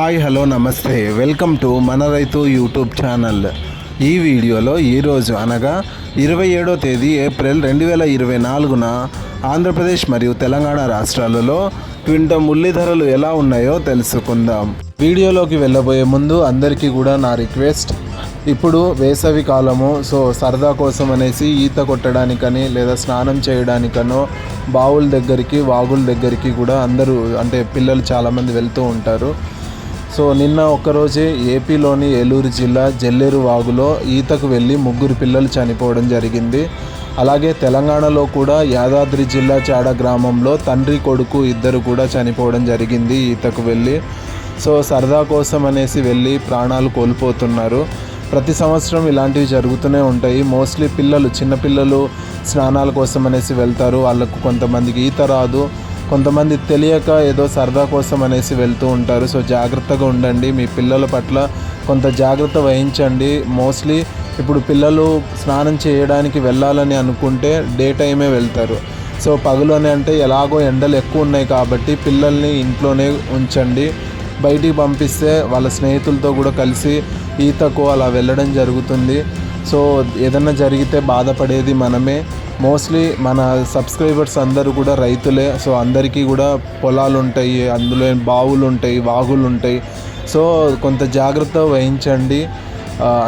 Hi hello నమస్తే. Welcome to మన రైతు యూట్యూబ్ ఛానల్. ఈ వీడియోలో ఈరోజు అనగా ఇరవై ఏడో తేదీ ఏప్రిల్ రెండు వేల ఇరవై నాలుగున ఆంధ్రప్రదేశ్ మరియు తెలంగాణ రాష్ట్రాలలో క్వింటం ఉల్లి ధరలు ఎలా ఉన్నాయో తెలుసుకుందాం. వీడియోలోకి వెళ్ళబోయే ముందు అందరికీ కూడా నా రిక్వెస్ట్. ఇప్పుడు వేసవి కాలము సో సరదా కోసం అనేసి ఈత కొట్టడానికని లేదా స్నానం చేయడానికనో బావుల దగ్గరికి వాగుల దగ్గరికి కూడా అందరూ అంటే పిల్లలు చాలామంది వెళ్తూ ఉంటారు. సో నిన్న ఒక్కరోజే ఏపీలోని ఏలూరు జిల్లా జల్లేరు వాగులో ఈతకు వెళ్ళి ముగ్గురు పిల్లలు చనిపోవడం జరిగింది. అలాగే తెలంగాణలో కూడా యాదాద్రి జిల్లా చాడ గ్రామంలో తండ్రి కొడుకు ఇద్దరు కూడా చనిపోవడం జరిగింది ఈతకు వెళ్ళి. సో సరదా కోసం అనేసి వెళ్ళి ప్రాణాలు కోల్పోతున్నారు. ప్రతి సంవత్సరం ఇలాంటివి జరుగుతూనే ఉంటాయి. మోస్ట్లీ పిల్లలు చిన్నపిల్లలు స్నానాల కోసం అనేసి వెళ్తారు. వాళ్ళకు కొంతమందికి ఈత రాదు. కొంతమంది తెలియక ఏదో సరదా కోసం అనేసి వెళ్తూ ఉంటారు. సో జాగ్రత్తగా ఉండండి. మీ పిల్లల పట్ల కొంత జాగ్రత్త వహించండి. మోస్ట్లీ ఇప్పుడు పిల్లలు స్నానం చేయడానికి వెళ్ళాలని అనుకుంటే డే టైమే వెళ్తారు. సో పగులోనే అంటే ఎలాగో ఎండలు ఎక్కువ ఉన్నాయి కాబట్టి పిల్లల్ని ఇంట్లోనే ఉంచండి. బయటికి పంపిస్తే వాళ్ళ స్నేహితులతో కూడా కలిసి ఈతకు అలా వెళ్ళడం జరుగుతుంది. సో ఏదన్నా జరిగితే బాధపడేది మనమే. మోస్ట్లీ మన సబ్స్క్రైబర్స్ అందరూ కూడా రైతులే. సో అందరికీ కూడా పొలాలు ఉంటాయి అందులో బావులు ఉంటాయి వాగులు ఉంటాయి సో కొంత జాగ్రత్త వహించండి.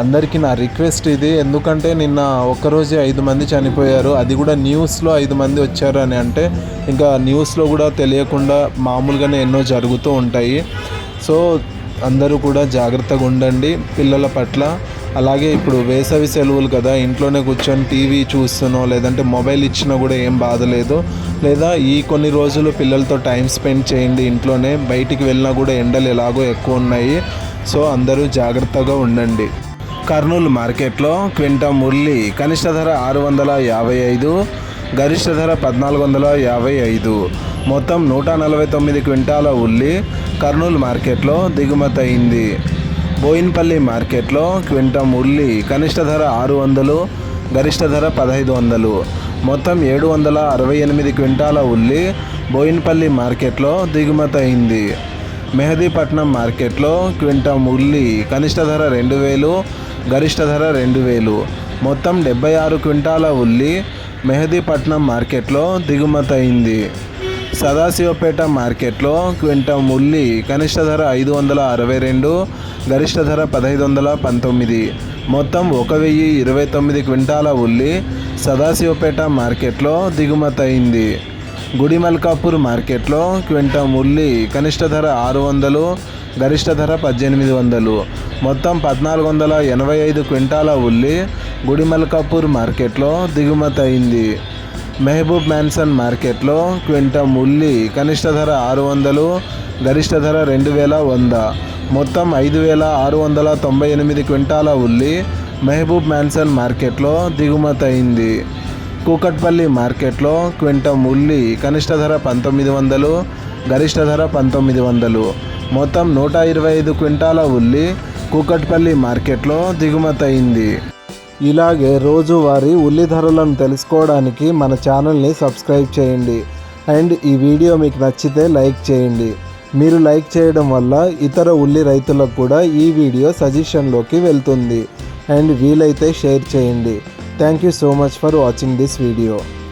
అందరికీ నా రిక్వెస్ట్ ఇది. ఎందుకంటే నిన్న ఒక్కరోజే ఐదు మంది చనిపోయారు. అది కూడా న్యూస్లో ఐదు మంది వచ్చారు అని అంటే ఇంకా న్యూస్లో కూడా తెలియకుండా మామూలుగానే ఎన్నో జరుగుతూ ఉంటాయి. సో అందరూ కూడా జాగ్రత్తగా ఉండండి. పిల్లల పట్ల అలాగే ఇప్పుడు వేసవి సెలవులు కదా ఇంట్లోనే కూర్చొని టీవీ చూస్తునో లేదంటే మొబైల్ ఇచ్చినా కూడా ఏం బాధ లేదు. లేదా ఈ కొన్ని రోజులు పిల్లలతో టైం స్పెండ్ చేయండి ఇంట్లోనే బయటికి వెళ్ళినా కూడా ఎండలు ఎలాగో ఎక్కువ ఉన్నాయి. సో అందరూ జాగ్రత్తగా ఉండండి. కర్నూలు మార్కెట్లో క్వింటా ఉల్లి కనిష్ట ధర ఆరు వందల యాభై ఐదు గరిష్ట ధర పద్నాలుగు వందల యాభై ఐదు. మొత్తం నూట నలభై తొమ్మిది క్వింటాల ఉల్లి కర్నూలు మార్కెట్లో దిగుమతి అయింది బోయిన్పల్లి మార్కెట్లో క్వింటం ఉల్లి కనిష్ట ధర ఆరు వందలు గరిష్ట ధర పదహైదు వందలు. మొత్తం ఏడు వందల అరవై ఎనిమిది క్వింటాల ఉల్లి బోయిన్పల్లి మార్కెట్లో దిగుమతయింది మెహదీపట్నం మార్కెట్లో క్వింటం ఉల్లి కనిష్ట ధర రెండు వేలు గరిష్ట ధర రెండు వేలు. మొత్తం డెబ్బై ఆరు క్వింటాల ఉల్లి మెహదీపట్నం మార్కెట్లో దిగుమతయింది సదాశివపేట మార్కెట్లో క్వింటం ఉల్లి కనిష్ట ధర ఐదు వందల అరవై రెండు గరిష్ట ధర పదహైదు వందల పంతొమ్మిది. మొత్తం ఒక వెయ్యి ఇరవై తొమ్మిది క్వింటాల ఉల్లి సదాశివపేట మార్కెట్లో దిగుమతయింది. గుడిమల్కాపూర్ మార్కెట్లో క్వింటం ఉల్లి కనిష్ట ధర ఆరు వందలు గరిష్ట ధర పద్దెనిమిది వందలు. మొత్తం పద్నాలుగు వందల ఎనభై ఐదు క్వింటాల ఉల్లి గుడిమల్కాపూర్ మార్కెట్లో దిగుమతయింది. మెహబూబ్ మ్యాన్సన్ మార్కెట్లో క్వింటం ఉల్లి కనిష్ట ధర ఆరు వందలు గరిష్ట ధర రెండు వేల వంద. మొత్తం ఐదు వేల ఆరు వందల తొంభై ఎనిమిది క్వింటాల ఉల్లి మెహబూబ్ మ్యాన్సన్ మార్కెట్లో దిగుమతి అయింది. కూకట్పల్లి మార్కెట్లో క్వింటం ఉల్లి కనిష్ట ధర పంతొమ్మిది వందలు గరిష్ట ధర పంతొమ్మిది వందలు. మొత్తం నూట ఇరవై ఐదు క్వింటాల ఉల్లి కూకట్పల్లి మార్కెట్లో దిగుమతి అయింది. ఇలాగే రోజువారీ ఉల్లి ధరలను తెలుసుకోవడానికి మన ఛానల్ని సబ్స్క్రైబ్ చేయండి. అండ్ ఈ వీడియో మీకు నచ్చితే లైక్ చేయండి. మీరు లైక్ చేయడం వల్ల ఇతర ఉల్లి రైతులకు కూడా ఈ వీడియో సజెషన్లోకి వెళ్తుంది. అండ్ వీలైతే షేర్ చేయండి. Thank you so much for watching this video.